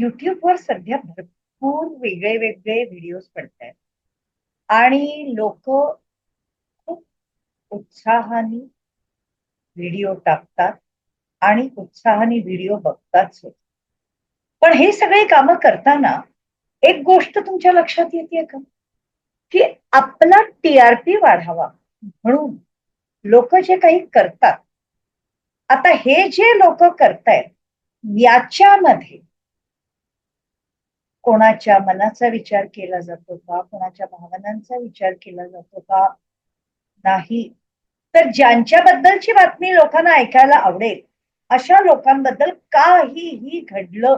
युट्यूबवर सध्या भरपूर वेगळे वेगळे व्हिडिओज पडत आहेत आणि लोक खूप उत्साहाने व्हिडिओ टाकतात आणि उत्साहाने व्हिडिओ बघतात पण हे सगळे कामं करताना एक गोष्ट तुमच्या लक्षात येते का? की आपला टीआरपी वाढावा म्हणून लोक जे काही करतात आता हे जे लोक करतायत याच्यामध्ये कोणाच्या मनाचा विचार केला जातो का? कोणाच्या भावनांचा विचार केला जातो का? नाही. तर ज्यांच्याबद्दलची बातमी लोकांना ऐकायला आवडेल अशा लोकांबद्दल काहीही घडलं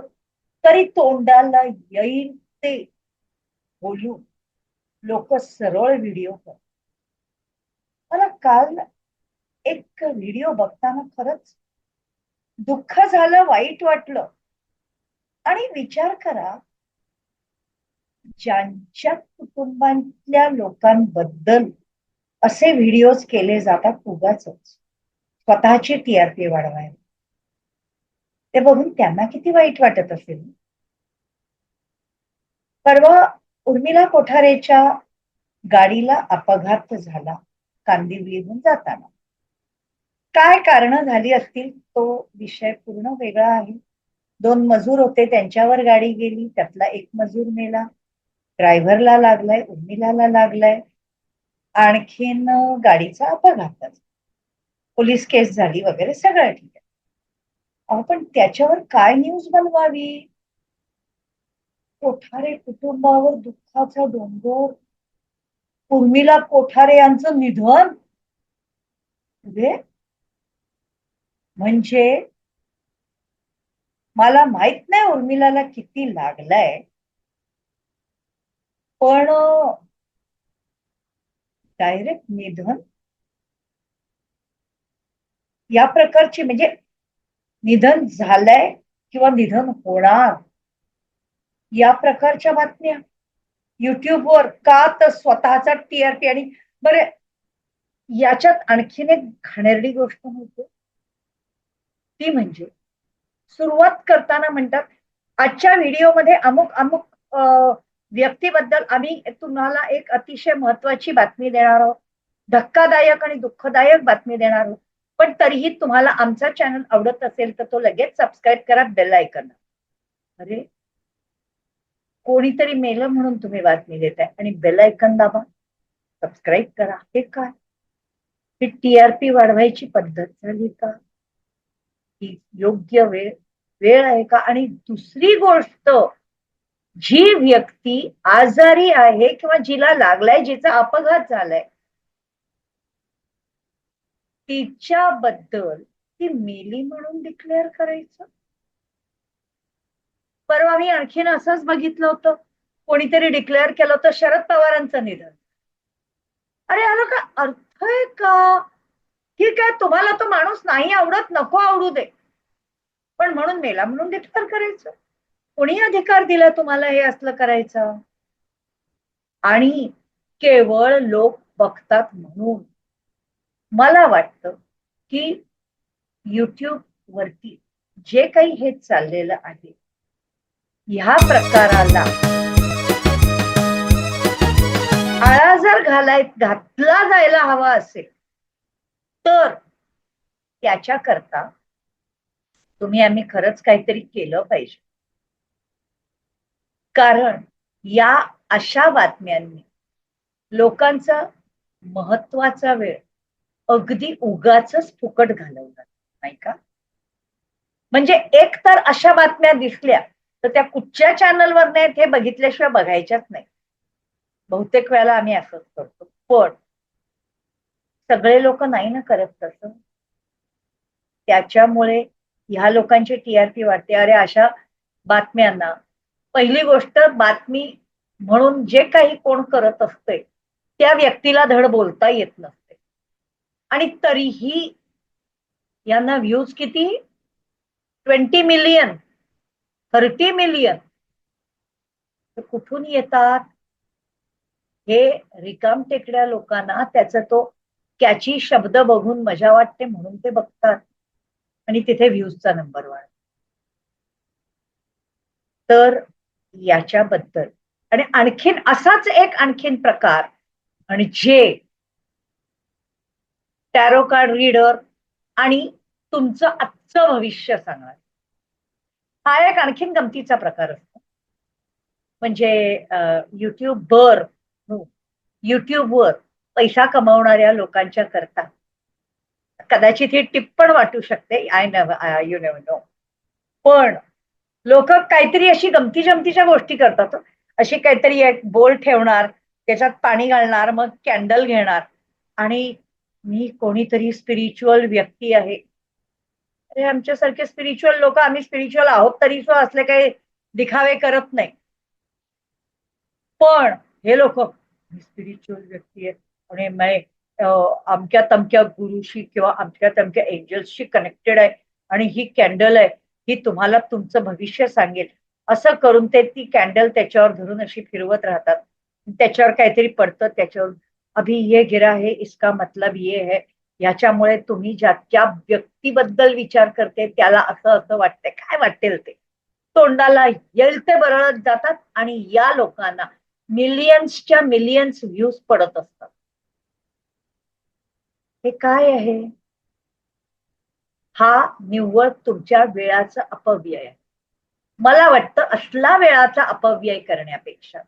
तरी तोंडाला येईल ते. बोलून लोक सरळ व्हिडिओ कर मला काल एक व्हिडिओ बघताना खरंच दुःख झालं वाईट वाटलं. आणि विचार करा ज्यांच्या कुटुंबातल्या लोकांबद्दल असे व्हिडिओज केले जातात उगाच स्वतःची टीआरपी वाढवायला. ते बघून त्यांना किती वाईट वाटत असेल. परवा उर्मिला कोठारेच्या गाडीला अपघात झाला कांदिवलीहून जाताना. काय कारण झाली असतील तो विषय पूर्ण वेगळा आहे. दोन मजूर होते त्यांच्यावर गाडी गेली त्यातला एक मजूर मेला. ड्रायव्हरला लागलाय उर्मिलाला लागलाय आणखीन गाडीचा अपघात पोलीस केस झाली वगैरे सगळं ठीक आहे. पण त्याच्यावर काय न्यूज बनवावी? कोठारे कुटुंबावर दुःखाचा डोंगर. उर्मिला कोठारे यांचं निधन. म्हणजे? म्हणजे? मला माहीत नाही उर्मिलाला किती लागलाय. पण डायरेक्ट निधन या प्रकारची म्हणजे निधन झालंय किंवा निधन होणार या प्रकारच्या बातम्या. युट्यूबवर का तर स्वतःचा टीआरपी आणि बरे याच्यात आणखीन एक घाणेरडी गोष्ट होते ती म्हणजे सुरुवात करताना म्हणतात आजच्या व्हिडिओमध्ये अमुक अमुक व्यक्तीबद्दल आम्ही तुम्हाला एक अतिशय महत्वाची बातमी देणार आहोत. धक्कादायक आणि दुःखदायक बातमी देणार आहोत. पण तरीही तुम्हाला आमचा चॅनल आवडत असेल तर तो लगेच सबस्क्राईब करा बेल ऐकन अरे कोणीतरी मेलं म्हणून तुम्ही बातमी देताय आणि बेल ऐकन दाबा. सबस्क्राईब करा. हे काय? ही टीआरपी वाढवायची पद्धत झाली का? ही योग्य वेळ वेळ आहे का? आणि दुसरी गोष्ट जी व्यक्ती आजारी आहे किंवा जिला लागलाय जिचा अपघात झालाय तिच्याबद्दल ती मेली म्हणून डिक्लेअर करायचं. परवा मी आणखीन असंच बघितलं होतं. कोणीतरी डिक्लेअर केलं होतं शरद पवारांचं निधन. अरे आलं का अर्थ आहे का? ठीक आहे तुम्हाला तो माणूस नाही आवडत नको आवडू दे. पण म्हणून मेला म्हणून डिक्लेअर करायचं. कोणी अधिकार दिला तुम्हाला हे असलं करायचं? आणि केवळ लोक बघतात म्हणून. मला वाटतं की युट्यूब वरती जे काही हे चाललेलं आहे ह्या प्रकाराला आळा जर घालाय घातला जायला हवा असेल तर त्याच्याकरता तुम्ही आम्ही खरंच काहीतरी केलं पाहिजे. कारण या अशा बातम्यांनी लोकांचा महत्त्वाचा वेळ अगदी उगाच फुकट घालवला नाही का? म्हणजे एक तर अशा बातम्या दिसल्या तर त्या कुठच्या चॅनलवर नाहीत हे बघितल्याशिवाय बघायच्याच नाही बहुतेक वेळेला आम्ही असंच करतो. पण सगळे लोक नाही ना करत तसं? त्याच्यामुळे ह्या लोकांची टीआरपी वाढते. अरे अशा बातम्यांना पहिली गोष्ट बातमी म्हणून जे काही कोण करत असते त्या व्यक्तीला धड बोलता येत नसते. आणि तरीही यांना व्ह्यूज किती? Twenty million thirty million. कुठून येतात? हे रिकाम टेकड्या लोकांना त्याचा तो कॅची शब्द बघून मजा वाटते म्हणून ते बघतात. आणि तिथे व्ह्यूजचा नंबर वाढ तर याच्याबद्दल. आणि आणखीन असाच एक आणखीन प्रकार आणि जे टॅरो कार्ड रीडर आणि तुमचं आजचं भविष्य सांगणार. हा एक आणखीन गमतीचा प्रकार असतो. म्हणजे युट्यूबवर युट्यूबवर पैसा कमावणाऱ्या लोकांच्या करता. कदाचित ही टिप्पण वाटू शकते आय नव यू नेव नो पण लोक काहीतरी अशी गमती जमतीच्या गोष्टी करतात. अशी काहीतरी एक बोल ठेवणार त्याच्यात पाणी घालणार मग कॅन्डल घेणार. आणि मी कोणीतरी स्पिरिच्युअल व्यक्ती आहे. अरे आमच्यासारखे स्पिरिच्युअल लोक आम्ही स्पिरिच्युअल आहोत तरी सुद्धा असले काही दिखावे करत नाही. पण हे लोक मी स्पिरिच्युअल व्यक्ती आहे. आणि मी अमक्या तमक्या गुरुशी किंवा अमक्या तमक्या एंजल्सशी कनेक्टेड आहे. आणि ही कॅन्डल आहे. ही तुम्हाला तुमचं भविष्य सांगेल. असं करून ते ती कॅन्डल त्याच्यावर धरून अशी फिरवत राहतात. त्याच्यावर काहीतरी पडतं त्याच्यावर अभि ये गिरा है इसका मतलब ये है. याच्यामुळे तुम्ही ज्या त्या व्यक्तीबद्दल विचार करते त्याला असं असं वाटतंय. काय वाटेल ते? तोंडाला येईल ते बरळत जातात आणि या लोकांना मिलियन्सच्या मिलियन्स व्ह्यूज पडत असतात. हे काय आहे? हा निव्वळ तुमच्या वेळाचा अपव्यय. आहे मला वाटतं असला वेळाचा अपव्यय करण्यापेक्षा.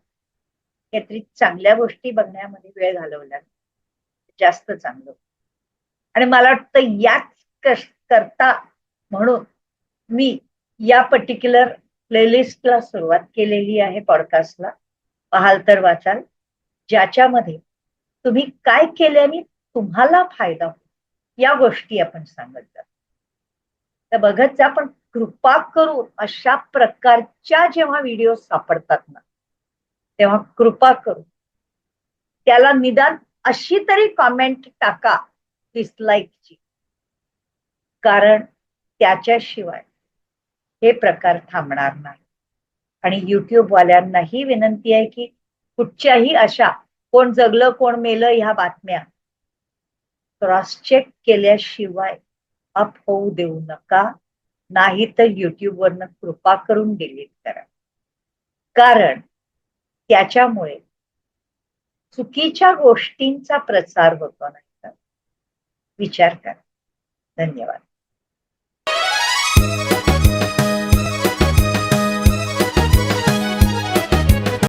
काहीतरी चांगल्या गोष्टी बघण्यामध्ये वेळ घालवला. जास्त चांगलं. आणि मला वाटतं याच करता म्हणून मी या पर्टिक्युलर प्लेलिस्टला सुरुवात केलेली आहे पॉडकास्टला पाहाल तर वाचाल. ज्याच्यामध्ये तुम्ही काय केल्याने तुम्हाला फायदा होईल. या गोष्टी आपण सांगत जातो तर बघत जा पण कृपा करून अशा प्रकारच्या जेव्हा व्हिडिओ सापडतात ना तेव्हा कृपा करून त्याला निदान अशी तरी कॉमेंट टाका डिसलाईकची कारण त्याच्याशिवाय हे प्रकार थांबणार नाही. आणि युट्यूबवाल्यांनाही विनंती आहे की कुठच्याही अशा कोण जगलं कोण मेलं ह्या बातम्या क्रॉस चेक केल्याशिवाय अप होऊ देऊ नका नाही तर युट्यूबवरनं कृपा करून डिलीट करा. कारण त्याच्यामुळे चुकीच्या गोष्टींचा प्रसार होतो नाही विचार करा. धन्यवाद.